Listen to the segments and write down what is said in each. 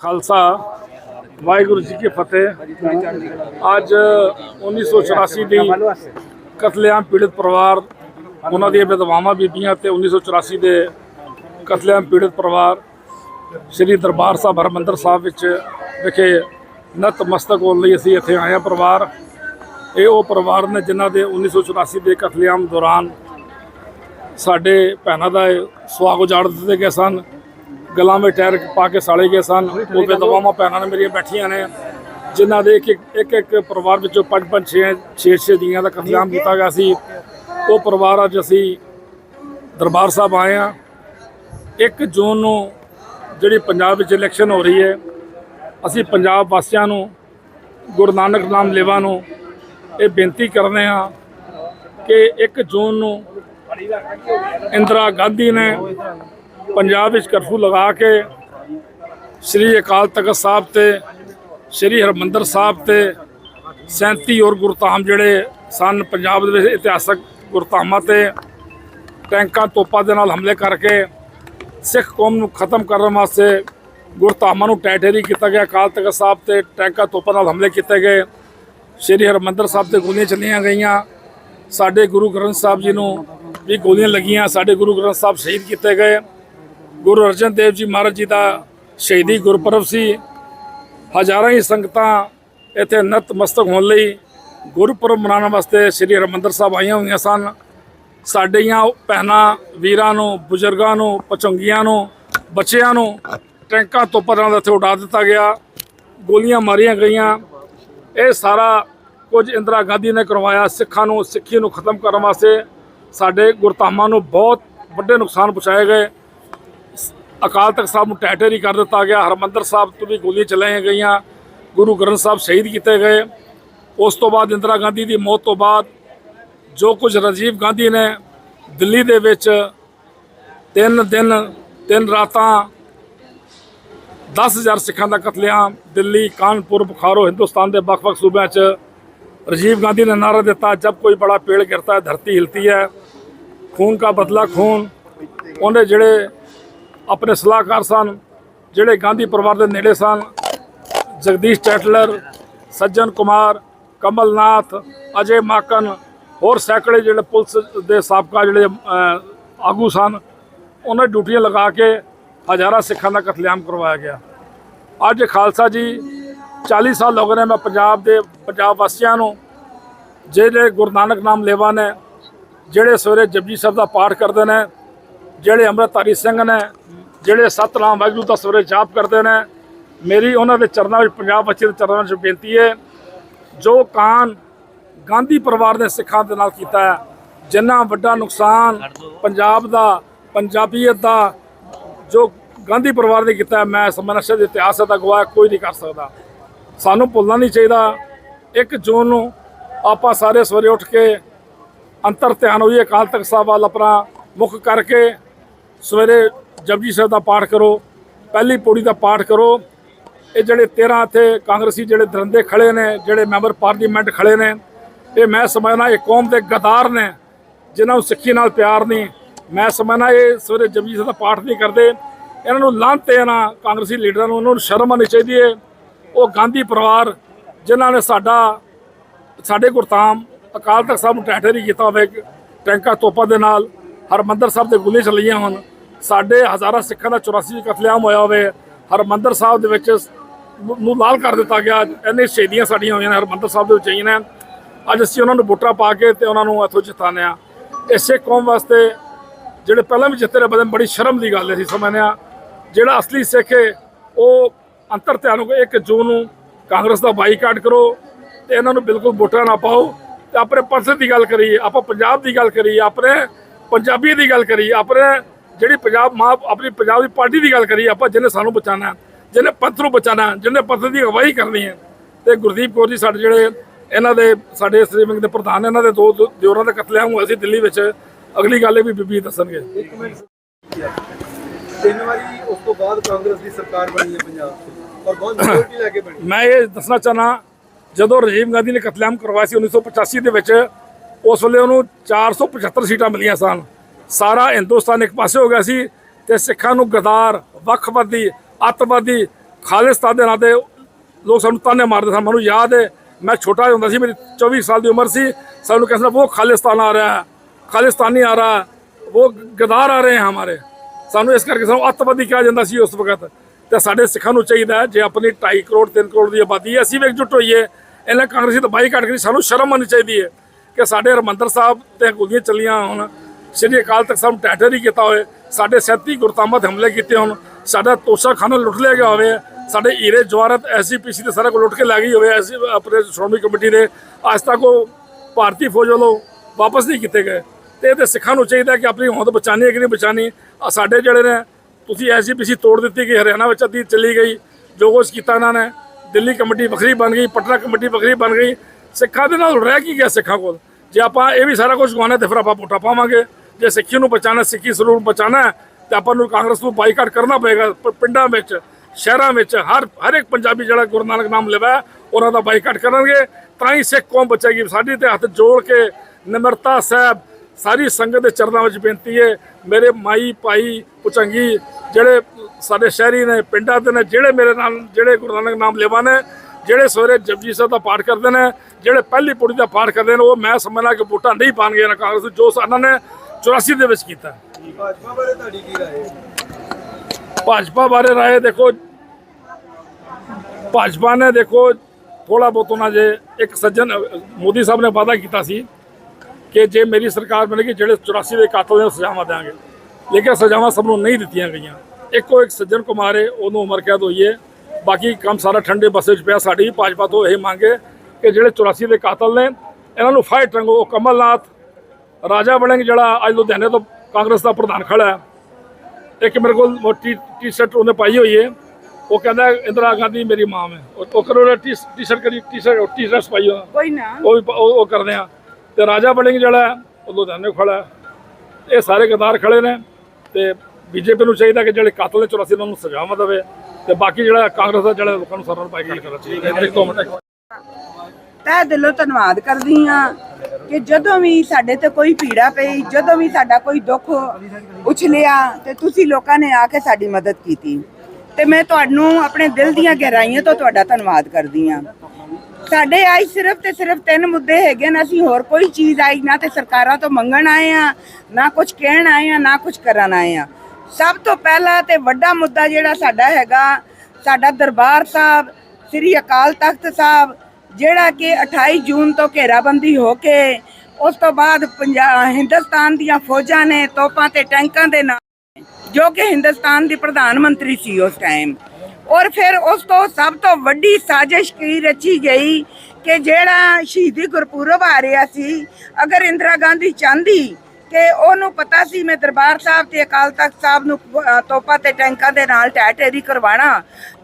ਖਾਲਸਾ, ਵਾਹਿਗੁਰੂ ਜੀ ਕੀ ਫਤਿਹ। ਅੱਜ 1984 ਦੀ ਕਤਲੇਆਮ ਪੀੜਤ ਪਰਿਵਾਰ, ਉਹਨਾਂ ਦੀਆਂ ਵਿਧਵਾਵਾਂ ਬੀਬੀਆਂ ਤੇ 1984 ਦੇ ਕਤਲੇਆਮ ਪੀੜਤ ਪਰਿਵਾਰ, ਸ੍ਰੀ ਦਰਬਾਰ ਸਾਹਿਬ ਹਰਮੰਦਰ ਸਾਹਿਬ ਵਿੱਚ ਵਿਖੇ ਨਤਮਸਤਕ ਹੋਣ ਲਈ ਅਸੀਂ ਇੱਥੇ ਆਏ ਹਾਂ ਪਰਿਵਾਰ। ਇਹ ਉਹ ਪਰਿਵਾਰ ਨੇ ਜਿਨ੍ਹਾਂ ਦੇ 1984 ਦੇ ਕਤਲੇਆਮ ਦੌਰਾਨ ਸਾਡੇ ਭੈਣਾਂ ਦਾ ਇਹ ਉਜਾੜ ਦਿੱਤੇ ਗਏ ਸਨ। ਗਲਾਂ ਵਿੱਚ ਟਾਇਰ ਪਾ ਕੇ ਸਾੜੇ ਗਏ ਸਨ। ਉਹ ਦਵਾਵਾਂ ਭੈਣਾਂ ਨੇ ਮੇਰੀਆਂ ਬੈਠੀਆਂ ਨੇ। ਜਿਨ੍ਹਾਂ ਦੇ ਇੱਕ ਇੱਕ ਇੱਕ ਪਰਿਵਾਰ ਵਿੱਚੋਂ ਪੰਜ ਪੰਜ ਛੇ ਛੇ ਛੇ ਦੀਆਂ ਦਾ ਕਤਲੇਆਮ ਕੀਤਾ ਗਿਆ ਸੀ। ਉਹ ਪਰਿਵਾਰ ਅੱਜ ਅਸੀਂ ਦਰਬਾਰ ਸਾਹਿਬ ਆਏ ਹਾਂ। 1 ਜੂਨ ਨੂੰ ਜਿਹੜੀ ਪੰਜਾਬ ਵਿੱਚ ਇਲੈਕਸ਼ਨ ਹੋ ਰਹੀ ਹੈ, ਅਸੀਂ ਪੰਜਾਬ ਵਾਸੀਆਂ ਨੂੰ, ਗੁਰੂ ਨਾਨਕ ਨਾਮ ਲੇਵਾ ਨੂੰ ਇਹ ਬੇਨਤੀ ਕਰਨੇ ਹਾਂ ਕਿ 1 ਜੂਨ ਨੂੰ ਇੰਦਰਾ ਗਾਂਧੀ ਨੇ ਪੰਜਾਬ ਵਿੱਚ ਕਰਫਿਊ ਲਗਾ ਕੇ ਸ੍ਰੀ ਅਕਾਲ ਤਖਤ ਸਾਹਿਬ ਤੇ ਸ੍ਰੀ ਹਰਮੰਦਰ ਸਾਹਿਬ ਤੇ 37 ਹੋਰ ਗੁਰਧਾਮ ਜਿਹੜੇ ਸਨ, ਪੰਜਾਬ ਦੇ ਵਿੱਚ ਇਤਿਹਾਸਕ ਗੁਰਧਾਮਾਂ ਤੇ ਟੈਂਕਾਂ ਤੋਪਾਂ ਦੇ ਨਾਲ ਹਮਲੇ ਕਰਕੇ ਸਿੱਖ ਕੌਮ ਨੂੰ ਖਤਮ ਕਰਨ ਵਾਸਤੇ ਗੁਰਧਾਮਾਂ ਨੂੰ ਟੈਟੇਰੀ ਕੀਤਾ ਗਿਆ। ਅਕਾਲ ਤਖਤ ਸਾਹਿਬ ਤੇ ਟੈਂਕਾਂ ਤੋਪਾਂ ਨਾਲ ਹਮਲੇ ਕੀਤੇ ਗਏ। ਸ੍ਰੀ ਹਰਮੰਦਰ ਸਾਹਿਬ ਤੇ ਗੋਲੀਆਂ ਚੱਲੀਆਂ ਗਈਆਂ। ਸਾਡੇ ਗੁਰੂ ਗ੍ਰੰਥ ਸਾਹਿਬ ਜੀ ਨੂੰ ਵੀ ਗੋਲੀਆਂ ਲੱਗੀਆਂ। ਸਾਡੇ ਗੁਰੂ ਗ੍ਰੰਥ ਸਾਹਿਬ ਸ਼ਹੀਦ ਕੀਤੇ ਗਏ। ਗੁਰੂ ਅਰਜਨ ਦੇਵ ਜੀ ਮਹਾਰਾਜ ਜੀ ਦਾ ਸ਼ਹੀਦੀ ਗੁਰਪੁਰਬ ਸੀ। ਹਜ਼ਾਰਾਂ ਹੀ ਸੰਗਤਾਂ ਇੱਥੇ ਨਤਮਸਤਕ ਹੋਣ ਲਈ ਗੁਰਪੁਰਬ ਮਨਾਉਣ ਵਾਸਤੇ ਸ੍ਰੀ ਹਰਿਮੰਦਰ ਸਾਹਿਬ ਆਈਆਂ ਹੋਈਆਂ ਸਨ। ਸਾਡੀਆਂ ਭੈਣਾਂ, ਵੀਰਾਂ ਨੂੰ, ਬਜ਼ੁਰਗਾਂ ਨੂੰ, ਪਚੰਗੀਆਂ ਨੂੰ, ਬੱਚਿਆਂ ਨੂੰ ਟੈਂਕਾਂ ਤੋਪਾਂ ਨਾਲ ਇੱਥੇ ਉਡਾ ਦਿੱਤਾ ਗਿਆ। ਗੋਲੀਆਂ ਮਾਰੀਆਂ ਗਈਆਂ। ਇਹ ਸਾਰਾ ਕੁਝ ਇੰਦਰਾ ਗਾਂਧੀ ਨੇ ਕਰਵਾਇਆ ਸਿੱਖਾਂ ਨੂੰ, ਸਿੱਖੀ ਨੂੰ ਖਤਮ ਕਰਨ ਵਾਸਤੇ। ਸਾਡੇ ਗੁਰਧਾਮਾਂ ਨੂੰ ਬਹੁਤ ਵੱਡੇ ਨੁਕਸਾਨ ਪਹੁੰਚਾਏ ਗਏ। ਅਕਾਲ ਤਖਤ ਸਾਹਿਬ ਨੂੰ ਟੈਟੇਰੀ ਕਰ ਦਿੱਤਾ ਗਿਆ, ਹਰਮੰਦਰ ਸਾਹਿਬ ਤੋਂ ਵੀ ਗੋਲੀਆਂ ਚਲਾਈਆਂ ਗਈਆਂ, ਗੁਰੂ ਗ੍ਰੰਥ ਸਾਹਿਬ ਸ਼ਹੀਦ ਕੀਤੇ ਗਏ। ਉਸ ਤੋਂ ਬਾਅਦ ਇੰਦਰਾ ਗਾਂਧੀ ਦੀ ਮੌਤ ਤੋਂ ਬਾਅਦ ਜੋ ਕੁਝ ਰਾਜੀਵ ਗਾਂਧੀ ਨੇ ਦਿੱਲੀ ਦੇ ਵਿੱਚ ਤਿੰਨ ਦਿਨ, ਤਿੰਨ ਰਾਤਾਂ 10000 ਸਿੱਖਾਂ ਦਾ ਕਤਲੇਆਮ ਦਿੱਲੀ, ਕਾਨਪੁਰ, ਬੁਖਾਰੋ, ਹਿੰਦੁਸਤਾਨ ਦੇ ਵੱਖ-ਵੱਖ ਸੂਬਿਆਂ 'ਚ ਰਾਜੀਵ ਗਾਂਧੀ ਨੇ ਨਾਰਾ ਦਿੱਤਾ, ਜਦ ਕੋਈ ਬੜਾ ਪੇੜ ਗਿਰਤਾ ਹੈ ਧਰਤੀ ਹਿਲਤੀ ਹੈ, ਖੂਨ ਕਾ ਬਦਲਾ ਖੂਨ। ਉਹਨੇ ਜਿਹੜੇ ਆਪਣੇ ਸਲਾਹਕਾਰ ਸਨ, ਜਿਹੜੇ ਗਾਂਧੀ ਪਰਿਵਾਰ ਦੇ ਨੇੜੇ ਸਨ, ਜਗਦੀਸ਼ ਟੈਟਲਰ, ਸੱਜਣ ਕੁਮਾਰ, ਕਮਲਨਾਥ, ਅਜੇ ਮਾਕਨ, ਹੋਰ ਸੈਂਕੜੇ ਜਿਹੜੇ ਪੁਲਿਸ ਦੇ ਸਾਬਕਾ ਜਿਹੜੇ ਆਗੂ ਸਨ, ਉਹਨਾਂ ਡਿਊਟੀਆਂ ਲਗਾ ਕੇ ਹਜ਼ਾਰਾਂ ਸਿੱਖਾਂ ਦਾ ਕਤਲੇਆਮ ਕਰਵਾਇਆ ਗਿਆ। ਅੱਜ ਖਾਲਸਾ ਜੀ 40 ਸਾਲ ਹੋ ਗਏ ਨੇ ਮੈਂ ਪੰਜਾਬ ਦੇ, ਪੰਜਾਬ ਵਾਸੀਆਂ ਨੂੰ, ਜਿਹੜੇ ਗੁਰੂ ਨਾਨਕ ਨਾਮ ਲੇਵਾ ਨੇ, ਜਿਹੜੇ ਸਵੇਰੇ ਜਪਜੀ ਸਾਹਿਬ ਦਾ ਪਾਠ ਕਰਦੇ ਨੇ ਜਿਹੜੇ ਅੰਮ੍ਰਿਤਧਾਰੀ ਸਿੰਘ ਨੇ, ਜਿਹੜੇ ਸਤਨਾਮ ਵਾਹਿਗੁਰੂ ਦਾ ਸਵੇਰੇ ਜਾਪ ਕਰਦੇ ਨੇ, ਮੇਰੀ ਉਹਨਾਂ ਦੇ ਚਰਨਾਂ ਵਿੱਚ, ਪੰਜਾਬ ਬੱਚੇ ਦੇ ਚਰਨਾਂ ਵਿੱਚ ਬੇਨਤੀ ਹੈ, ਜੋ ਕਾਨ ਗਾਂਧੀ ਪਰਿਵਾਰ ਨੇ ਸਿੱਖਾਂ ਦੇ ਨਾਲ ਕੀਤਾ ਹੈ, ਜਿੰਨਾ ਵੱਡਾ ਨੁਕਸਾਨ ਪੰਜਾਬ ਦਾ, ਪੰਜਾਬੀਅਤ ਦਾ, ਜੋ ਗਾਂਧੀ ਪਰਿਵਾਰ ਨੇ ਕੀਤਾ ਮੈਂ ਸਮਨਸ਼ਾ ਦੇ ਇਤਿਹਾਸ ਦਾ ਗਵਾਹ ਕੋਈ ਨਹੀਂ ਕਰ ਸਕਦਾ। ਸਾਨੂੰ ਭੁੱਲਣਾ ਨਹੀਂ ਚਾਹੀਦਾ। 1 ਜੂਨ ਨੂੰ ਆਪਾਂ ਸਾਰੇ ਸਵੇਰੇ ਉੱਠ ਕੇ ਅੰਤਰ ਧਿਆਨ ਹੋਈਏ ਅਕਾਲ ਤਖਤ ਸਾਹਿਬ ਵੱਲ ਆਪਣਾ ਮੁੱਖ ਕਰਕੇ ਸਵੇਰੇ ਜਪਜੀ ਸਾਹਿਬ ਦਾ ਪਾਠ ਕਰੋ, ਪਹਿਲੀ ਪੌੜੀ ਦਾ ਪਾਠ ਕਰੋ। ਇਹ ਜਿਹੜੇ 13 ਇੱਥੇ ਕਾਂਗਰਸੀ ਜਿਹੜੇ ਦਰੰਦੇ ਖੜੇ ਨੇ, ਜਿਹੜੇ ਮੈਂਬਰ ਪਾਰਲੀਮੈਂਟ ਖੜੇ ਨੇ, ਇਹ ਮੈਂ ਸਮਝਣਾ ਇਹ ਕੌਮ ਦੇ ਗਦਾਰ ਨੇ, ਜਿਨ੍ਹਾਂ ਨੂੰ ਸਿੱਖੀ ਨਾਲ ਪਿਆਰ ਨਹੀਂ। ਮੈਂ ਸਮਝਣਾ ਇਹ ਸਵੇਰੇ ਜਪਜੀ ਸਾਹਿਬ ਦਾ ਪਾਠ ਨਹੀਂ ਕਰਦੇ। ਇਹਨਾਂ ਨੂੰ ਲਾਂਤੇ ਇਹਨਾਂ ਕਾਂਗਰਸੀ ਲੀਡਰਾਂ ਨੂੰ, ਉਹਨਾਂ ਨੂੰ ਸ਼ਰਮ ਆਉਣੀ ਚਾਹੀਦੀ ਹੈ ਉਹ ਗਾਂਧੀ ਪਰਿਵਾਰ, ਜਿਨ੍ਹਾਂ ਨੇ ਸਾਡਾ, ਸਾਡੇ ਗੁਰਤਾਮ ਅਕਾਲ ਤਖਤ ਸਾਹਿਬ ਨੂੰ ਟੈਟਰੀ ਕੀਤਾ ਹੋਵੇ, ਟੈਂਕਾ ਤੋਪਾਂ ਦੇ ਨਾਲ ਹਰਮੰਦਰ ਸਾਹਿਬ ਤੇ ਗੋਲੀਆਂ ਚੱਲੀਆਂ ਹੋਣ। ਸਾਡੇ ਹਜ਼ਾਰਾਂ ਸਿੱਖਾਂ ਦਾ 84 ਕਤਲੇਆਮ ਹੋਇਆ ਹੋਵੇ। ਹਰਮੰਦਰ ਸਾਹਿਬ ਦੇ ਵਿੱਚ ਨੂੰ ਲਾਲ ਕਰ ਦਿੱਤਾ ਗਿਆ। ਇੰਨੇ ਸ਼ਹੀਦੀਆਂ ਸਾਡੀਆਂ ਹੋਈਆਂ ਨੇ, ਹਰਮੰਦਰ ਸਾਹਿਬ ਦੇ ਵਿੱਚ ਆਈਆਂ ਨੇ। ਅੱਜ ਅਸੀਂ ਉਹਨਾਂ ਨੂੰ ਵੋਟਾਂ ਪਾ ਕੇ ਤੇ ਉਹਨਾਂ ਨੂੰ ਇੱਥੋਂ ਜਿਤਾਉਂਦੇ ਆ ਇਸੇ ਕੌਮ ਵਾਸਤੇ ਜਿਹੜੇ ਪਹਿਲਾਂ ਵੀ ਜਿੱਤੇ ਰਹੇ ਬਦਨ ਬੜੀ ਸ਼ਰਮ ਦੀ ਗੱਲ ਹੈ, ਅਸੀਂ ਸਮਝਦੇ ਹਾਂ। ਜਿਹੜਾ ਅਸਲੀ ਸਿੱਖ ਹੈ, ਉਹ ਅੰਤਰ ਧਿਆਨ ਹੋ 1 ਜੂਨ ਨੂੰ ਕਾਂਗਰਸ ਦਾ ਬਾਈਕਾਟ ਕਰੋ ਤੇ ਇਹਨਾਂ ਨੂੰ ਬਿਲਕੁਲ ਵੋਟਾਂ ਨਾ ਪਾਓ। ਤੇ ਆਪਣੇ ਪਰਸੇ ਦੀ ਗੱਲ ਕਰੀਏ, ਆਪਾਂ ਪੰਜਾਬ ਦੀ ਗੱਲ ਕਰੀਏ, ਆਪਣੇ ਪੰਜਾਬੀ ਦੀ ਗੱਲ ਕਰੀਏ ਆਪਣੇ ਜਿਹੜੀ ਪੰਜਾਬ ਮਾਂ ਆਪਣੀ ਪੰਜਾਬ ਦੀ ਪਾਰਟੀ ਦੀ ਗੱਲ ਕਰੀਏ ਆਪਾਂ ਜਿਹਨੇ ਸਾਨੂੰ ਬਚਾਉਣਾ ਜਿਹਨੇ ਪੰਥ ਨੂੰ ਬਚਾਉਣਾ ਜਿਹਨੇ ਪੰਥ ਦੀ ਅਗਵਾਈ ਕਰਨੀ ਹੈ ਤੇ ਗੁਰਦੀਪ ਕੌਰ ਜੀ ਸਾਡੇ ਜਿਹੜੇ ਇਹਨਾਂ ਦੇ ਸਾਡੇ ਸਟ੍ਰੀਮਿੰਗ ਦੇ ਪ੍ਰਧਾਨ ਇਹਨਾਂ ਦੇ ਦੋ ਦਿਓਰਾਂ ਦਾ ਕਤਲੇਆਮ ਹੋਇਆ ਸੀ ਦਿੱਲੀ ਵਿੱਚ ਅਗਲੀ ਗੱਲ ਇਹ ਵੀ ਬੀਬੀ ਦੱਸਣਗੇ। ਇੱਕ ਮਿੰਟ ਤਿੰਨ ਵਾਰੀ ਉਸ ਤੋਂ ਬਾਅਦ ਕਾਂਗਰਸ ਦੀ ਸਰਕਾਰ ਬਣੀ ਹੈ ਪੰਜਾਬ 'ਚ ਔਰ ਬਹੁਤ ਮੈਜੋਰਟੀ ਲੈ ਕੇ ਬਣੀ ਮੈਂ ਇਹ ਦੱਸਣਾ ਚਾਹਨਾ ਜਦੋਂ ਰਾਜੀਵ ਗਾਂਧੀ ਨੇ ਕਤਲੇਆਮ ਕਰਵਾਇਆ ਸੀ 1985 ਦੇ ਵਿੱਚ ਉਸ ਵੇਲੇ ਉਹਨੂੰ 475 ਸੀਟਾਂ ਮਿਲੀਆਂ ਸਨ। ਸਾਰਾ ਹਿੰਦੁਸਤਾਨ ਇੱਕ ਪਾਸੇ ਹੋ ਗਿਆ ਸੀ ਤੇ ਸਿੱਖਾਂ ਨੂੰ ਗਦਾਰ, ਵੱਖਵਾਦੀ, ਅੱਤਵਾਦੀ, ਖਾਲਿਸਤਾਨ ਦੇ ਨਾਂ ਤੇ ਲੋਕ ਸਾਨੂੰ ਤਾਨੇ ਮਾਰਦੇ ਸਨ। ਮੈਨੂੰ ਯਾਦ ਹੈ, ਮੈਂ ਛੋਟਾ ਹੁੰਦਾ ਸੀ, ਮੇਰੀ 24 ਸਾਲ ਦੀ ਉਮਰ ਸੀ, ਸਾਨੂੰ ਕਹਿੰਦੇ ਉਹ ਖਾਲਿਸਤਾਨ ਆ ਰਿਹਾ, ਖਾਲਿਸਤਾਨੀ ਆ ਰਿਹਾ ਹੈ ਉਹ ਗਦਾਰ ਆ ਰਹੇ ਹਨ ਹਮਾਰੇ। ਸਾਨੂੰ ਇਸ ਕਰਕੇ ਸਾਨੂੰ ਅੱਤਵਾਦੀ ਕਿਹਾ ਜਾਂਦਾ ਸੀ ਉਸ ਵਕਤ। ਤੇ ਸਾਡੇ ਸਿੱਖਾਂ ਨੂੰ ਚਾਹੀਦਾ ਜੇ ਆਪਣੀ 2.5 ਕਰੋੜ 3 ਕਰੋੜ ਦੀ ਆਬਾਦੀ ਹੈ, ਅਸੀਂ ਵੀ ਇਕਜੁੱਟ ਹੋਈਏ, ਇਹਨਾਂ ਕਾਂਗਰਸੀ ਤਾਂ ਬਾਈਕਾਟ ਕਰੀ, ਸਾਨੂੰ ਸ਼ਰਮ ਆਉਣੀ ਚਾਹੀਦੀ ਹੈ। ਕਿ ਸਾਡੇ ਹਰਮੰਦਰ ਸਾਹਿਬ ਤੇ ਗੋਲੀਆਂ ਚੱਲੀਆਂ ਹੋਣ, ਸ਼੍ਰੀ ਅਕਾਲ ਤਖਤ ਸਾਹਿਬ ਟੈਟਰ ਹੀ ਕੀਤਾ ਹੋਵੇ, ਸਾਡੇ 37 'ਤੇ ਹਮਲੇ ਕੀਤੇ ਹੋਣ, ਸਾਡਾ ਤੋਸ਼ਾ ਖਾਨਾ ਲੁੱਟ ਲਿਆ ਗਿਆ ਹੋਵੇ, ਸਾਡੇ ਹੀਰੇ ਜਵਾਰਤ ਐਸਜੀਪੀਸੀ ਦੇ ਸਾਰਾ ਕੋ ਲੁੱਟ ਕੇ ਲੈ ਗਈ ਹੋਵੇ, ਐਸੀ ਆਪਣੇ ਸ਼੍ਰੋਮਣੀ ਕਮੇਟੀ ਦੇ ਅੱਜ ਤੱਕ ਉਹ ਭਾਰਤੀ ਫੌਜ ਵੱਲੋਂ ਵਾਪਸ ਨਹੀਂ ਕੀਤੇ ਗਏ। ਤੇ ਇਹਦੇ ਸਿੱਖਾਂ ਨੂੰ ਚਾਹੀਦਾ ਕਿ ਆਪਣੀ ਹੋਂਦ ਬਚਾਣੀ ਹੈ ਕਿ ਨਹੀਂ ਬਚਾਣੀ ਸਾਡੇ ਜਿਹੜੇ ਨੇ, ਤੁਸੀਂ ਐਸਜੀਪੀਸੀ ਤੋੜ ਦਿੱਤੀ ਕਿ ਹਰਿਆਣਾ ਵਿੱਚ ਅੱਧੀ ਚਲੀ ਗਈ, ਜੋ ਕੁਛ ਕੀਤਾ ਇਹਨਾਂ ਨੇ, ਦਿੱਲੀ ਕਮੇਟੀ ਵੱਖਰੀ ਬਣ ਗਈ, ਪਟਨਾ ਕਮੇਟੀ ਵੱਖਰੀ ਬਣ ਗਈ ਸਿੱਖਾਂ ਦੇ ਨਾਲ ਰਹਿ ਕੀ ਗਿਆ ਸਿੱਖਾਂ ਕੋਲ? ਜੇ ਆਪਾਂ ਇਹ ਵੀ ਸਾਰਾ ਕੁਝ ਗਵਾਉਣਾ ਤੇ ਫਿਰ ਆਪਾਂ ਵੋਟਾਂ ਪਾਵਾਂਗੇ। ਜੇ ਸਿੱਖੀ ਨੂੰ ਬਚਾਣਾ ਸਿੱਖੀ ਸਰੂਪ ਬਚਾਣਾ ਹੈ, ਤੇ ਆਪਾਂ ਨੂੰ ਕਾਂਗਰਸ ਨੂੰ ਬਾਈਕਾਟ ਕਰਨਾ ਪਏਗਾ ਪਿੰਡਾਂ ਵਿੱਚ ਸ਼ਹਿਰਾਂ ਵਿੱਚ ਹਰ ਹਰ ਇੱਕ ਪੰਜਾਬੀ ਜਿਹੜਾ ਗੁਰੂ ਨਾਨਕ ਨਾਮ ਲੈਵਾ ਉਹਨਾਂ ਦਾ ਬਾਈਕਾਟ ਕਰਨਗੇ ਤਾਂ ਹੀ ਸਿੱਖ ਕੌਮ ਬਚੇਗੀ। ਸਾਡੀ ਤੇ ਹੱਥ ਜੋੜ ਕੇ ਨਿਮਰਤਾ ਸਾਹਿਬ ਸਾਰੀ ਸੰਗਤ ਦੇ ਚਰਨਾਂ ਵਿੱਚ ਬੇਨਤੀ ਹੈ ਮੇਰੇ ਮਾਈ ਭਾਈ ਪੁਚੰਗੀ ਜਿਹੜੇ ਸਾਡੇ ਸ਼ਹਿਰੀ ਨੇ ਪਿੰਡਾਂ ਦੇ ਨੇ ਜਿਹੜੇ ਮੇਰੇ ਨਾਲ ਜਿਹੜੇ ਗੁਰੂ ਨਾਨਕ ਨਾਮ ਲੈਵਾ ਨੇ ਜਿਹੜੇ ਸਵੇਰੇ ਜਪਜੀ ਸਾਹਿਬ ਦਾ ਪਾਠ ਕਰਦੇ ਨੇ ਜਿਹੜੇ ਪਹਿਲੀ ਪੁੜੀ ਦਾ ਪਾਠ ਕਰਦੇ ਨੇ ਉਹ ਮੈਂ ਸਮਝਣਾ ਕਿ ਵੋਟਾਂ ਨਹੀਂ ਪਾਣਗੇ ਨਾ ਕਾਂਗਰਸ ਜੋ ਇਹਨਾਂ ਨੇ 84 ਦੇ ਵਿੱਚ ਕੀਤਾ। ਭਾਜਪਾ ਬਾਰੇ ਤੁਹਾਡੀ ਕੀ ਰਾਏ ਹੈ? ਭਾਜਪਾ ਬਾਰੇ ਰਾਏ ਦੇਖੋ ਭਾਜਪਾ ਨੇ ਦੇਖੋ ਥੋੜਾ ਬਹੁਤ ਉਹਨਾਂ ਜੇ ਇੱਕ ਸੱਜਣ ਮੋਦੀ ਸਾਹਿਬ ਨੇ ਵਾਅਦਾ ਕੀਤਾ ਸੀ ਕਿ ਜੇ ਮੇਰੀ ਸਰਕਾਰ ਬਣੇਗੀ ਜਿਹੜੇ 84 ਦੇ ਕਾਤਲ ਨੇ ਸਜ਼ਾਵਾਂ ਦੇਵਾਂਗੇ। ਲੇਕਿਨ ਸਜ਼ਾਵਾਂ ਸਭ ਨੂੰ ਨਹੀਂ ਦਿੱਤੀਆਂ ਗਈਆਂ। ਇੱਕੋ ਇੱਕ ਸੱਜਣ ਕੁਮਾਰ ਹੈ ਉਹਨੂੰ ਉਮਰ ਕੈਦ ਹੋਈ ਹੈ ਬਾਕੀ ਕੰਮ ਸਾਰਾ ਠੰਡੇ ਬਸੇ ਵਿੱਚ ਪਿਆ ਸਾਡੀ ਭਾਜਪਾ ਤੋਂ ਇਹ ਮੰਗ ਕਿ ਜਿਹੜੇ 84 ਦੇ ਕਾਤਲ ਨੇ ਇਹਨਾਂ ਨੂੰ ਫਾਈਟ ਰੰਗੋ ਉਹ ਕਮਲਨਾਥ ਰਾਜਾ ਬਣੇਗੇ ਜਿਹੜਾ ਅੱਜ ਲੁਧਿਆਣੇ ਤੋਂ ਕਾਂਗਰਸ ਦਾ ਪ੍ਰਧਾਨ ਖੜਾ ਹੈ। ਇੱਕ ਮੇਰੇ ਕੋਲ ਉਹ ਟੀ ਸ਼ਰਟ ਉਹਨੇ ਪਾਈ ਹੋਈ ਹੈ। ਉਹ ਕਹਿੰਦਾ ਇੰਦਰਾ ਗਾਂਧੀ ਮੇਰੀ ਮਾਂ ਹੈ ਉਹ ਕਰੋ ਟੀ ਸ਼ਰਟ ਕਰੀ ਟੀ ਸ਼ਰਟ ਟੀ ਸ਼ਰਟ ਪਾਈ ਹੋਈ ਕੋਈ ਨਾ। ਉਹ ਉਹ ਕਰਦੇ ਆ। ਤੇ ਰਾਜਾ ਬੜਿੰਗ ਜਿਹੜਾ ਉਹ ਲੁਧਿਆਣੇ ਖੜਾ ਹੈ। ਇਹ ਸਾਰੇ ਗਦਾਰ ਖੜੇ ਨੇ ਤੇ ਬੀਜੇਪੀ ਨੂੰ ਚਾਹੀਦਾ ਕਿ ਜਿਹੜੇ ਕਾਤਲ ਨੇ 84 ਉਹਨਾਂ ਨੂੰ ਸਜ਼ਾਵਾਂ ਦੇਵੇ ਤੇ ਬਾਕੀ ਜਿਹੜਾ ਕਾਂਗਰਸ ਦਾ ਜਿਹੜਾ ਲੋਕਾਂ ਨੂੰ ਸਾਰਾ ਨੂੰ ਬਾਈਕਾਟ ਕਰਨਾ ਚਾਹੀਦਾ ਇੱਕ ਦੋ ਮਿੰਟ। ਤਹਿ ਦਿਲੋਂ ਧੰਨਵਾਦ ਕਰਦੀ ਹਾਂ ਕਿ ਜਦੋਂ ਵੀ ਸਾਡੇ ਤੇ ਕੋਈ ਪੀੜਾ ਪਈ, ਜਦੋਂ ਵੀ ਸਾਡਾ ਕੋਈ ਦੁੱਖ ਉਛਲਿਆ ਤੇ ਤੁਸੀਂ ਲੋਕਾਂ ਨੇ ਆ ਕੇ ਸਾਡੀ ਮਦਦ ਕੀਤੀ। ਤੇ ਮੈਂ ਤੁਹਾਨੂੰ ਆਪਣੇ ਦਿਲ ਦੀਆਂ ਗਹਿਰਾਈਆਂ ਤੋਂ ਤੁਹਾਡਾ ਧੰਨਵਾਦ ਕਰਦੀ ਹਾਂ। ਸਾਡੇ ਆਈ ਸਿਰਫ ਤੇ ਸਿਰਫ ਤਿੰਨ ਮੁੱਦੇ ਹੈਗੇ ਨੇ, ਅਸੀਂ ਹੋਰ ਕੋਈ ਚੀਜ਼ ਆਈ ਨਾ ਤੇ ਸਰਕਾਰਾਂ ਤੋਂ ਮੰਗਣ ਆਏ ਆ ਨਾ ਕੁਝ ਕਹਿਣ ਆਏ ਆ ਨਾ ਕੁਝ ਕਰਨ ਆਏ ਆ ਸਭ ਤੋਂ ਪਹਿਲਾ ਤੇ ਵੱਡਾ ਮੁੱਦਾ ਜਿਹੜਾ ਸਾਡਾ ਹੈਗਾ, ਸਾਡਾ ਦਰਬਾਰ ਸਾਹਿਬ, ਸ੍ਰੀ ਅਕਾਲ ਤਖਤ ਸਾਹਿਬ ਜਿਹੜਾ ਕਿ 28 ਜੂਨ ਤੋਂ ਘੇਰਾਬੰਦੀ ਹੋ ਕੇ ਉਸ ਤੋਂ ਬਾਅਦ ਪੰਜਾਬ ਹਿੰਦੁਸਤਾਨ ਦੀਆਂ ਫੌਜਾਂ ਨੇ ਤੋਪਾਂ ਤੇ ਟੈਂਕਾਂ ਦੇ ਨਾਲ, ਜੋ ਕਿ ਹਿੰਦੁਸਤਾਨ ਦੀ ਪ੍ਰਧਾਨ ਮੰਤਰੀ ਸੀ ਉਸ ਟਾਈਮ। ਔਰ ਫਿਰ ਉਸ ਤੋਂ ਸਭ ਤੋਂ ਵੱਡੀ ਸਾਜ਼ਿਸ਼ ਕੀ ਰਚੀ ਗਈ ਕਿ ਜਿਹੜਾ ਸ਼ਹੀਦੀ ਗੁਰਪੁਰਬ ਆ ਰਿਹਾ ਸੀ, ਅਗਰ ਇੰਦਰਾ ਗਾਂਧੀ ਚਾਹੁੰਦੀ ਕਿ ਉਹਨੂੰ ਪਤਾ ਸੀ ਮੈਂ ਦਰਬਾਰ ਸਾਹਿਬ ਤੇ ਅਕਾਲ ਤਖਤ ਸਾਹਿਬ ਨੂੰ ਤੋਪਾ ਤੋਪਾਂ ਤੇ ਟੈਂਕਾਂ ਦੇ ਨਾਲ ਢਹਿ ਢੇਰੀ ਕਰਵਾਣਾ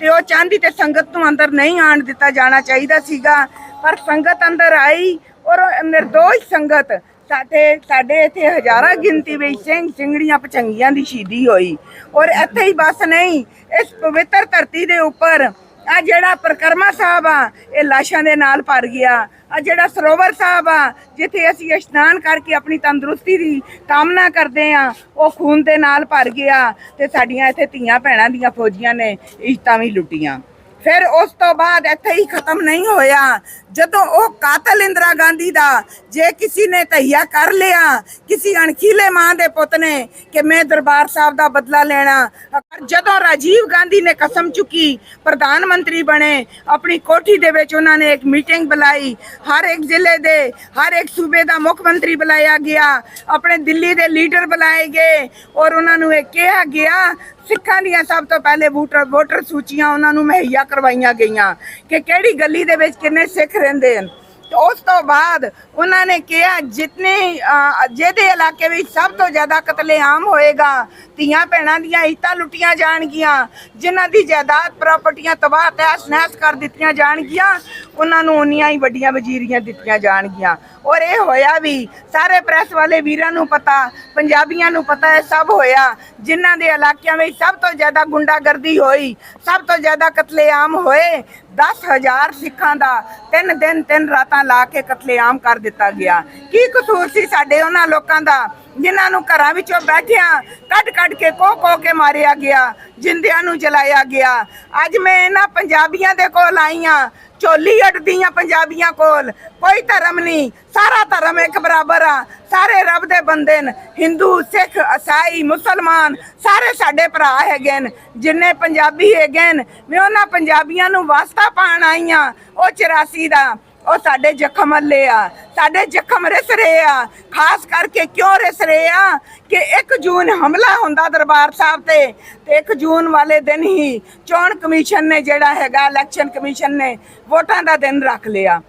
ਤੇ ਉਹ ਚਾਹੁੰਦੀ ਤੇ ਸੰਗਤ ਨੂੰ ਅੰਦਰ ਨਹੀਂ ਆਣ ਦਿੱਤਾ ਜਾਣਾ ਚਾਹੀਦਾ ਸੀਗਾ। ਪਰ ਸੰਗਤ ਅੰਦਰ ਆਈ ਔਰ ਨਿਰਦੋਸ਼ ਸੰਗਤ ਸਾਡੇ ਸਾਡੇ ਇੱਥੇ ਹਜ਼ਾਰਾਂ ਗਿਣਤੀ ਵਿੱਚ ਸਿੰਘ ਸਿੰਘੜੀਆਂ ਪਚੰਗੀਆਂ ਦੀ ਸ਼ਹੀਦੀ ਹੋਈ। ਔਰ ਇੱਥੇ ਹੀ ਬਸ ਨਹੀਂ, ਇਸ ਪਵਿੱਤਰ ਧਰਤੀ ਦੇ ਉੱਪਰ ਆ ਜਿਹੜਾ ਪ੍ਰਕਰਮਾ ਸਾਹਿਬ ਆ, ਇਹ ਲਾਸ਼ਾਂ ਦੇ ਨਾਲ ਭਰ ਗਿਆ। ਆ ਜਿਹੜਾ ਸਰੋਵਰ ਸਾਹਿਬ ਆ, ਜਿੱਥੇ ਅਸੀਂ ਇਸ਼ਨਾਨ ਕਰਕੇ ਆਪਣੀ ਤੰਦਰੁਸਤੀ ਦੀ ਕਾਮਨਾ ਕਰਦੇ ਆ, ਉਹ ਖੂਨ ਦੇ ਨਾਲ ਭਰ ਗਿਆ ਤੇ ਸਾਡੀਆਂ ਇੱਥੇ ਧੀਆਂ ਭੈਣਾਂ ਦੀਆਂ ਫੌਜੀਆਂ ਨੇ ਇੱਜ਼ਤਾਂ ਵੀ ਲੁੱਟੀਆਂ। ਫਿਰ ਉਸ ਤੋਂ ਬਾਅਦ ਇੱਥੇ ਹੀ ਖਤਮ ਨਹੀਂ ਹੋਇਆ। ਜਦੋਂ ਉਹ ਕਾਤਲ ਇੰਦਰਾ ਗਾਂਧੀ ਦਾ, ਜੇ ਕਿਸੇ ਨੇ ਤਹੀਆ ਕਰ ਲਿਆ, ਕਿਸੇ ਅਣਖੀਲੇ ਮਾਂ ਦੇ ਪੁੱਤ ਨੇ ਕਿ ਮੈਂ ਦਰਬਾਰ ਸਾਹਿਬ ਦਾ ਬਦਲਾ ਲੈਣਾ। ਜਦੋਂ ਰਾਜੀਵ ਗਾਂਧੀ ਨੇ ਕਸਮ ਚੁੱਕੀ, ਪ੍ਰਧਾਨ ਮੰਤਰੀ ਬਣੇ, ਆਪਣੀ ਕੋਠੀ ਦੇ ਵਿੱਚ ਉਹਨਾਂ ਨੇ ਇੱਕ ਮੀਟਿੰਗ ਬੁਲਾਈ, ਹਰ ਇੱਕ ਜ਼ਿਲ੍ਹੇ ਦੇ, ਹਰ ਇੱਕ ਸੂਬੇ ਦਾ ਮੁੱਖ ਮੰਤਰੀ ਬੁਲਾਇਆ ਗਿਆ, ਆਪਣੇ ਦਿੱਲੀ ਦੇ ਲੀਡਰ ਬੁਲਾਏ ਗਏ, ਔਰ ਉਹਨਾਂ ਨੂੰ ਇਹ ਕਿਹਾ ਗਿਆ ਸਿੱਖਾਂ ਦੀਆਂ ਸਭ ਤੋਂ ਪਹਿਲੇ ਵੋਟਰ ਵੋਟਰ ਸੂਚੀਆਂ ਉਹਨਾਂ ਨੂੰ ਮੁਹੱਈਆ ਕਰਵਾਈਆਂ ਗਈਆਂ ਕਿ ਕਿਹੜੀ ਗਲੀ ਦੇ ਵਿੱਚ ਕਿੰਨੇ ਸਿੱਖ ਰਹਿੰਦੇ ਹਨ। ਤੇ ਉਸ ਤੋਂ ਬਾਅਦ ਉਹਨਾਂ ਨੇ ਕਿਹਾ ਜਿਤਨੇ ਅਹ, ਜਿਹਦੇ ਇਲਾਕੇ ਵਿੱਚ ਸਭ ਤੋਂ ਜ਼ਿਆਦਾ ਕਤਲੇਆਮ ਹੋਏਗਾ ਧੀਆਂ ਭੈਣਾਂ ਦੀਆਂ ਇੱਟਾਂ ਲੁੱਟੀਆਂ ਜਾਣਗੀਆਂ। ਜਿਨ੍ਹਾਂ ਦੀ ਜਾਇਦਾਦ ਪ੍ਰਾਪਰਟੀਆਂ ਤਬਾਹ, ਤਹਿਸ ਨਹਿਸ ਕਰ ਦਿੱਤੀਆਂ ਜਾਣਗੀਆਂ, ਉਹਨਾਂ ਨੂੰ ਉਨੀਆਂ ਹੀ ਵੱਡੀਆਂ ਵਜ਼ੀਰੀਆਂ ਦਿੱਤੀਆਂ ਜਾਣਗੀਆਂ। ਔਰ ਇਹ ਹੋਇਆ ਵੀ ਸਾਰੇ ਪ੍ਰੈਸ ਵਾਲੇ ਵੀਰਾਂ ਨੂੰ ਪਤਾ, ਪੰਜਾਬੀਆਂ ਨੂੰ ਪਤਾ ਹੈ ਸਭ ਹੋਇਆ। ਜਿਨ੍ਹਾਂ ਦੇ ਇਲਾਕਿਆਂ ਵਿੱਚ ਸਭ ਤੋਂ ਜ਼ਿਆਦਾ ਗੁੰਡਾਗਰਦੀ ਹੋਈ, ਸਭ ਤੋਂ ਜ਼ਿਆਦਾ ਕਤਲੇਆਮ ਹੋਏ 10000 ਸਿੱਖਾਂ ਦਾ ਤਿੰਨ ਦਿਨ ਤਿੰਨ ਰਾਤਾਂ ਲਾ ਕੇ ਕਤਲੇਆਮ ਕਰ ਦਿੱਤਾ ਗਿਆ। ਕੀ ਕਸੂਰ ਸੀ ਸਾਡੇ ਉਹਨਾਂ ਲੋਕਾਂ ਦਾ? ਜਿਨ੍ਹਾਂ ਨੂੰ ਘਰਾਂ ਵਿੱਚੋਂ ਬੈਠਿਆਂ ਕੱਢ ਕੱਢ ਕੇ ਕੋ ਕੋ ਕੇ ਮਾਰਿਆ ਗਿਆ, ਜਿੰਦਿਆਂ ਨੂੰ ਜਲਾਇਆ ਗਿਆ। ਅੱਜ ਮੈਂ ਇਹਨਾਂ ਪੰਜਾਬੀਆਂ ਦੇ ਕੋਲ ਆਈ ਹਾਂ, ਝੋਲੀ ਅੜਦੀਆਂ ਪੰਜਾਬੀਆਂ ਕੋਲ। ਕੋਈ ਧਰਮ ਨਹੀਂ, ਸਾਰਾ ਧਰਮ ਇੱਕ ਬਰਾਬਰ ਆ। ਸਾਰੇ ਰੱਬ ਦੇ ਬੰਦੇ ਨੇ, ਹਿੰਦੂ, ਸਿੱਖ, ਈਸਾਈ, ਮੁਸਲਮਾਨ, ਸਾਰੇ ਸਾਡੇ ਭਰਾ ਹੈਗੇ ਨੇ। ਜਿੰਨੇ ਪੰਜਾਬੀ ਹੈਗੇ ਨੇ, ਮੈਂ ਉਹਨਾਂ ਪੰਜਾਬੀਆਂ ਨੂੰ ਵਾਸਤਾ ਪਾਣ ਆਈਆਂ ਉਹ 84 ਦਾ। ਉਹ ਸਾਡੇ ਜ਼ਖਮ ਮੱਲੇ ਆ, ਸਾਡੇ ਜ਼ਖਮ ਰਿਸ ਰਹੇ ਆ। ਖਾਸ ਕਰਕੇ ਕਿਉਂ ਰਿਸ ਰਹੇ ਆ ਕਿ 1 ਜੂਨ ਹਮਲਾ ਹੁੰਦਾ ਦਰਬਾਰ ਸਾਹਿਬ ਤੇ ਤੇ 1 ਜੂਨ ਵਾਲੇ ਦਿਨ ਹੀ ਚੋਣ ਕਮਿਸ਼ਨ ਨੇ ਜਿਹੜਾ ਹੈਗਾ, ਇਲੈਕਸ਼ਨ ਕਮਿਸ਼ਨ ਨੇ ਵੋਟਾਂ ਦਾ ਦਿਨ ਰੱਖ ਲਿਆ।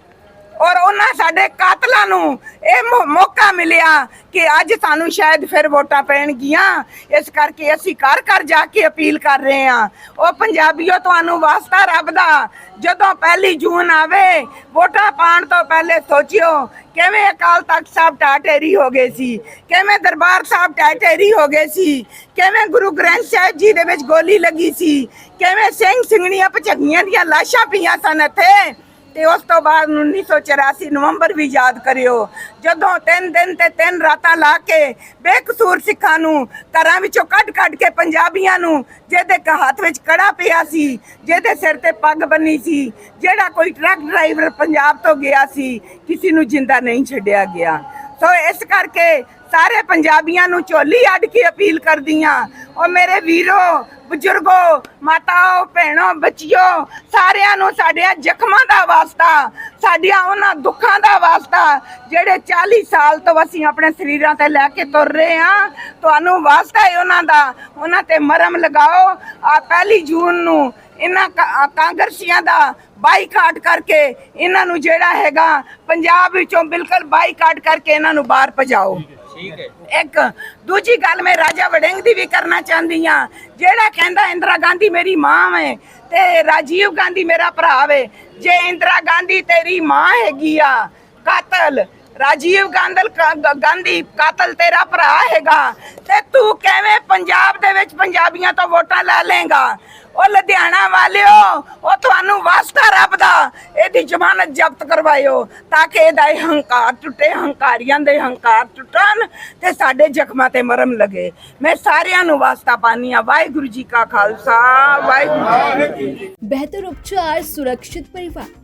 ਔਰ ਉਹਨਾਂ ਸਾਡੇ ਕਾਤਲਾਂ ਨੂੰ ਇਹ ਮੌਕਾ ਮਿਲਿਆ ਕਿ ਅੱਜ ਸਾਨੂੰ ਸ਼ਾਇਦ ਫਿਰ ਵੋਟਾਂ ਪੈਣਗੀਆਂ। ਇਸ ਕਰਕੇ ਅਸੀਂ ਘਰ ਘਰ ਜਾ ਕੇ ਅਪੀਲ ਕਰ ਰਹੇ ਹਾਂ। ਉਹ ਪੰਜਾਬੀਓ, ਤੁਹਾਨੂੰ ਵਾਸਤਾ ਰੱਬ ਦਾ। ਜਦੋਂ ਪਹਿਲੀ ਜੂਨ ਆਵੇ, ਵੋਟਾਂ ਪਾਉਣ ਤੋਂ ਪਹਿਲੇ ਸੋਚਿਓ, ਕਿਵੇਂ ਅਕਾਲ ਤਖਤ ਸਾਹਿਬ ਟਾਟੇਰੀ ਹੋ ਗਏ ਸੀ? ਕਿਵੇਂ ਦਰਬਾਰ ਸਾਹਿਬ ਟਾਟੇਰੀ ਹੋ ਗਏ ਸੀ? ਕਿਵੇਂ ਗੁਰੂ ਗ੍ਰੰਥ ਸਾਹਿਬ ਜੀ ਦੇ ਵਿੱਚ ਗੋਲੀ ਲੱਗੀ ਸੀ? ਕਿਵੇਂ ਸਿੰਘ ਸਿੰਘਣੀਆਂ ਭਜਗੀਆਂ ਦੀਆਂ ਲਾਸ਼ਾਂ ਪਈਆਂ ਸਨ ਇੱਥੇ? ਤੇ ਉਸ ਤੋਂ ਬਾਅਦ 1984 ਨਵੰਬਰ ਵੀ ਯਾਦ ਕਰਿਓ। ਜਦੋਂ ਤਿੰਨ ਦਿਨ ਤੇ ਤਿੰਨ ਰਾਤਾਂ ਲਾ ਕੇ ਬੇਕਸੂਰ ਸਿੱਖਾਂ ਨੂੰ ਘਰਾਂ ਵਿੱਚੋਂ ਕੱਢ ਕੱਢ ਕੇ ਪੰਜਾਬੀਆਂ ਨੂੰ, ਜਿਹਦੇ ਕ ਹੱਥ ਵਿੱਚ ਕੜਾ ਪਿਆ ਸੀ, ਜਿਹਦੇ ਸਿਰ ਤੇ ਪੱਗ ਬੰਨੀ ਸੀ, ਜਿਹੜਾ ਕੋਈ ਟਰੱਕ ਡਰਾਈਵਰ ਪੰਜਾਬ ਤੋਂ ਗਿਆ ਸੀ, ਕਿਸੇ ਨੂੰ ਜਿੰਦਾ ਨਹੀਂ ਛੱਡਿਆ ਗਿਆ। ਸੋ ਇਸ ਕਰਕੇ ਸਾਰੇ ਪੰਜਾਬੀਆਂ ਨੂੰ ਝੋਲੀ ਅੱਡ ਕੇ ਅਪੀਲ ਕਰਦੀਆਂ ਉਹ ਮੇਰੇ ਵੀਰੋ, ਬਜ਼ੁਰਗੋ, ਮਾਤਾਓ, ਭੈਣੋ, ਬੱਚਿਓ, ਸਾਰਿਆਂ ਨੂੰ ਸਾਡਿਆਂ ਜ਼ਖਮਾਂ ਦਾ ਵਾਸਤਾ, ਸਾਡੀਆਂ ਉਹਨਾਂ ਦੁੱਖਾਂ ਦਾ ਵਾਸਤਾ, ਜਿਹੜੇ 40 ਸਾਲ ਤੋਂ ਅਸੀਂ ਆਪਣੇ ਸਰੀਰਾਂ ਤੇ ਲੈ ਕੇ ਤੁਰ ਰਹੇ ਹਾਂ, ਤੁਹਾਨੂੰ ਵਾਸਤਾ ਹੈ ਉਹਨਾਂ ਦਾ। ਉਹਨਾਂ ਤੇ ਮਰਮ ਲਗਾਓ। ਆ ਪਹਿਲੀ ਜੂਨ ਨੂੰ ਇਹਨਾਂ ਕਾਂਗਰਸੀਆਂ ਦਾ ਬਾਈਕਾਟ ਕਰਕੇ ਇਹਨਾਂ ਨੂੰ ਜਿਹੜਾ ਹੈਗਾ, ਪੰਜਾਬ ਵਿੱਚੋਂ ਬਿਲਕੁਲ ਬਾਈਕਾਟ ਕਰਕੇ ਇਹਨਾਂ ਨੂੰ ਬਾਹਰ ਭਜਾਓ। ਠੀਕ ਹੈ। ਇੱਕ ਦੂਜੀ ਗੱਲ ਮੈਂ ਰਾਜਾ ਵੜਿੰਗ ਦੀ ਵੀ ਕਰਨਾ ਚਾਹੁੰਦੀ ਆ ਜਿਹੜਾ ਕਹਿੰਦਾ ਇੰਦਰਾ ਗਾਂਧੀ ਮੇਰੀ ਮਾਂ ਵੇ ਤੇ ਰਾਜੀਵ ਗਾਂਧੀ ਮੇਰਾ ਭਰਾ ਵੇ, ਜੇ ਇੰਦਰਾ ਗਾਂਧੀ ਤੇਰੀ ਮਾਂ ਹੈਗੀ ਆ, ਕਾਤਲ ਰਾਜੀਵ ਗਾਂਧਲ ਕ- ਗਾਂਧੀ, ਕਾਤਲ ਤੇਰਾ ਭਰਾ ਹੈਗਾ। ਤੇ ਤੂੰ ਕਿਵੇਂ ਪੰਜਾਬ ਦੇ ਵਿੱਚ ਪੰਜਾਬੀਆਂ ਤੋਂ ਵੋਟਾਂ ਲੈ ਲੇਗਾ ਉਹ ਲੁਧਿਆਣਾ ਵਾਲਿਓ, ਉਹ ਤੁਹਾਨੂੰ ਵਾਸਤਾ ਰੱਬ ਦਾ। ਇਹਦੀ ਜ਼ਮਾਨਤ ਜ਼ਬਤ ਕਰਵਾਇਓ ਤਾਂ ਕਿ ਇਹਦਾ ਇਹ ਹੰਕਾਰ ਟੁੱਟੇ, ਹੰਕਾਰੀਆਂ ਦੇ ਹੰਕਾਰ ਟੁੱਟਣ ਤੇ ਸਾਡੇ ਜ਼ਖਮਾਂ ਤੇ ਮਰਮ ਲਗੇ। ਮੈਂ ਸਾਰਿਆਂ ਨੂੰ ਵਾਸਤਾ ਪਾਨੀ ਆ ਵਾਹਿਗੁਰੂ ਜੀ ਕਾ ਖਾਲਸਾ, ਵਾਹਿਗੁਰੂ ਜੀ ਬਿਹਤਰ ਉਪਚਾਰ ਸੁਰੱਖਿਅਤ ਪਰਿਵਾਰ।